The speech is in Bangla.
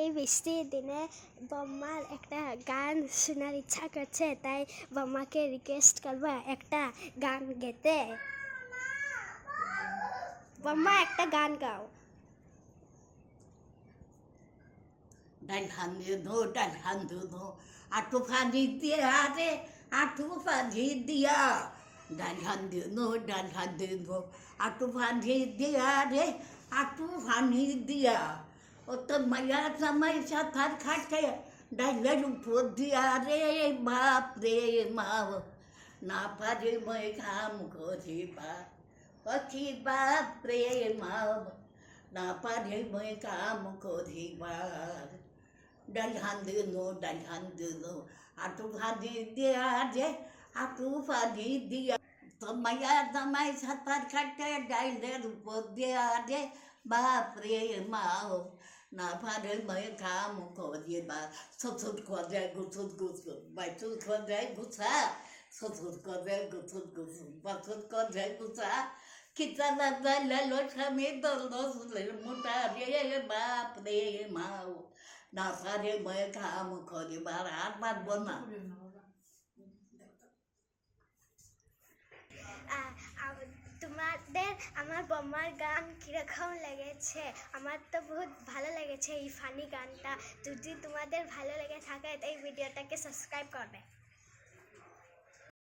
এই বৃষ্টির দিনে বম্মার একটা গান শোনার ইচ্ছা করছে, তাই বম্মাকে রিকোয়েস্ট করব একটা গান গেতে। বম্মা, একটা গান গাও। খান্দি ধো খান্দি ধো আটু ফাঁদি দিয়ে আরে আটু ফাঁদি দিয়া। খান্দি ধো খান্দি ধো আটু ফাঁদি দিয়ে আরে আটু ফানি দিয়া। तो मैया समय सा थर खट के डाइलर उपोधिया रे बाप रे माव ना पर मैं काम को बाप पची बाप रे माव ना पर मैं काम को जी बाप डलहन दिनो डलहन दिनो आटू फादी दिया जे आटू फादी दिया। तो मैं समय सा थर खट के डाइलर उपोधिया रे बाप रे माव naparem moje kamu kodjeba, sotut kodre, gutut gutut, na kodre, gutsa, sotut kodre, gutut gutut, bajtut kodre, gutsa, किता दादा लालो छामी दर्दो सुले मुटा रे बाप रे माऊ नासा mo मय काम खोदी बार हात बात बोना আমার বম্মার গান কীরকম লেগেছে? আমার তো বহুত ভালো লেগেছে এই ফানি গানটা। যদি তোমাদের ভালো লেগে থাকে এই ভিডিওটাকে সাবস্ক্রাইব করবে।